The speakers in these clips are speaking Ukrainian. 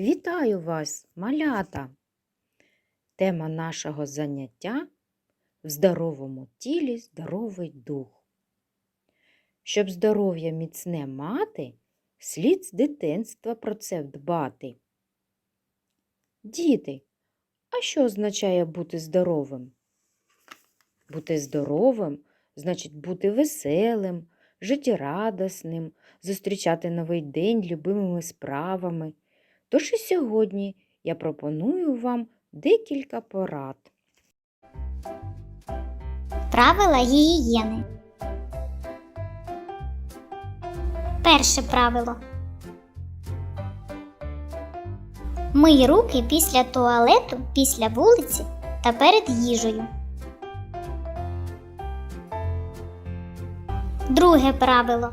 Вітаю вас, малята! Тема нашого заняття в здоровому тілі здоровий дух. Щоб здоров'я міцне мати, слід з дитинства про це дбати. Діти, а що означає бути здоровим? Бути здоровим значить бути веселим, життєрадісним, зустрічати новий день любимими справами. Тож і сьогодні я пропоную вам декілька порад. Правила гігієни. Перше правило. Мий руки після туалету, після вулиці та перед їжею. Друге правило.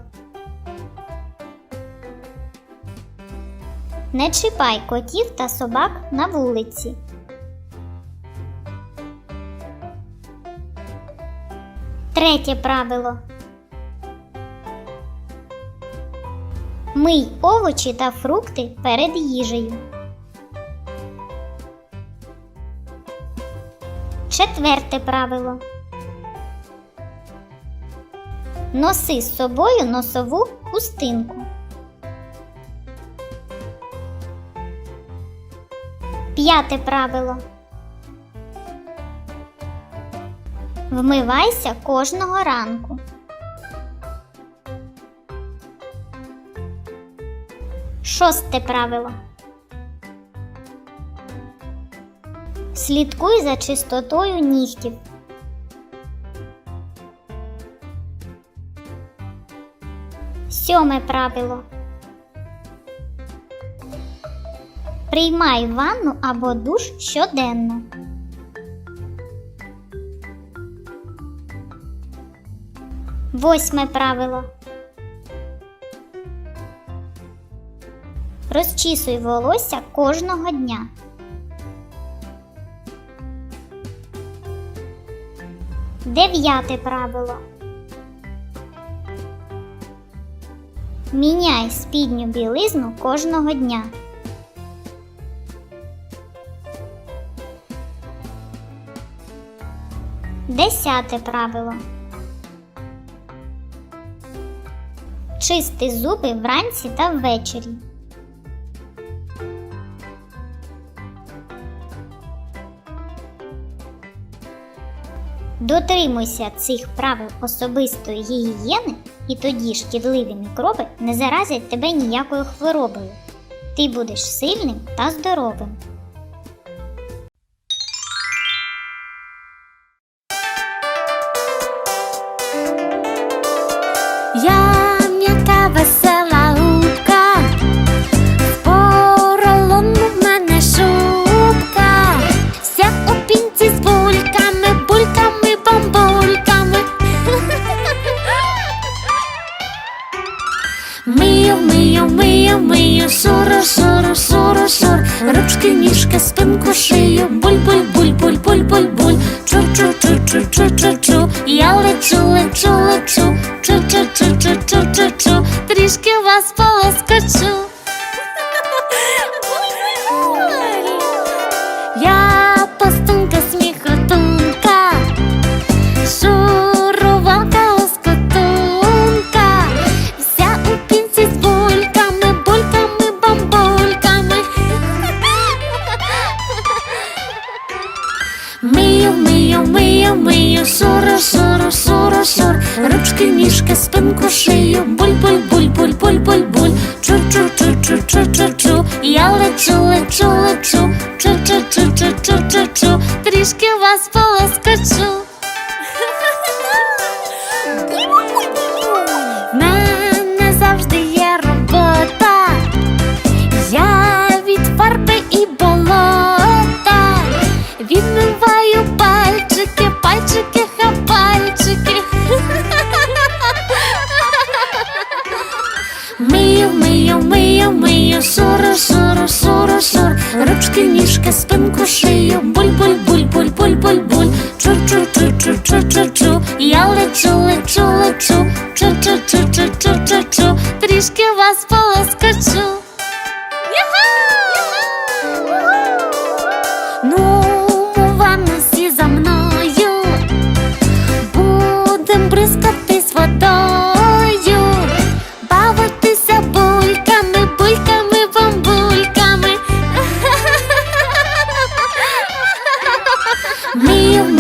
Не чіпай котів та собак на вулиці. Третє правило. Мий овочі та фрукти перед їжею. Четверте правило. Носи з собою носову хустинку. П'яте правило. Вмивайся кожного ранку. Шосте правило. Слідкуй за чистотою нігтів. Сьоме правило. Приймай ванну або душ щоденно. Восьме правило. Розчісуй волосся кожного дня. Дев'яте правило. Міняй спідню білизну кожного дня. Десяте правило. Чисти зуби вранці та ввечері. Дотримуйся цих правил особистої гігієни, і тоді шкідливі мікроби не заразять тебе ніякою хворобою. Ти будеш сильним та здоровим. чу-чу-чу-чу-чу, трішки вас полегшає. ніжки, спинку шию, буль-буль-буль-буль-буль-буль-буль, чу-чу-чу-чу-чу-чу-чу, я лечу, лечу, лечу, чу-чу-чу-чу-чу-чу-чу, трішки вас полоскочу. Ніжки, ніжки, спинку шию, буль-буль-буль-буль-буль-буль-буль, чу-чу-чу-чу-чу-чу-чу, я лечу, лечу, лечу.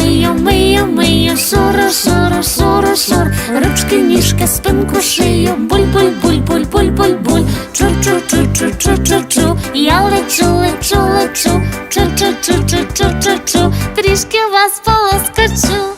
Мию, мию, мию, суру, суру, суру, сур. Ручки, ніжки, спинку, шию, буль, буль, буль, буль, буль, буль, буль. Чу, чу, чу, чу, чу, чу, чу. Я лечу, лечу, лечу. Чу, чу, чу, чу, чу, чу, чу. Трішки вас полоскочу. Чу, чу, чу, чу.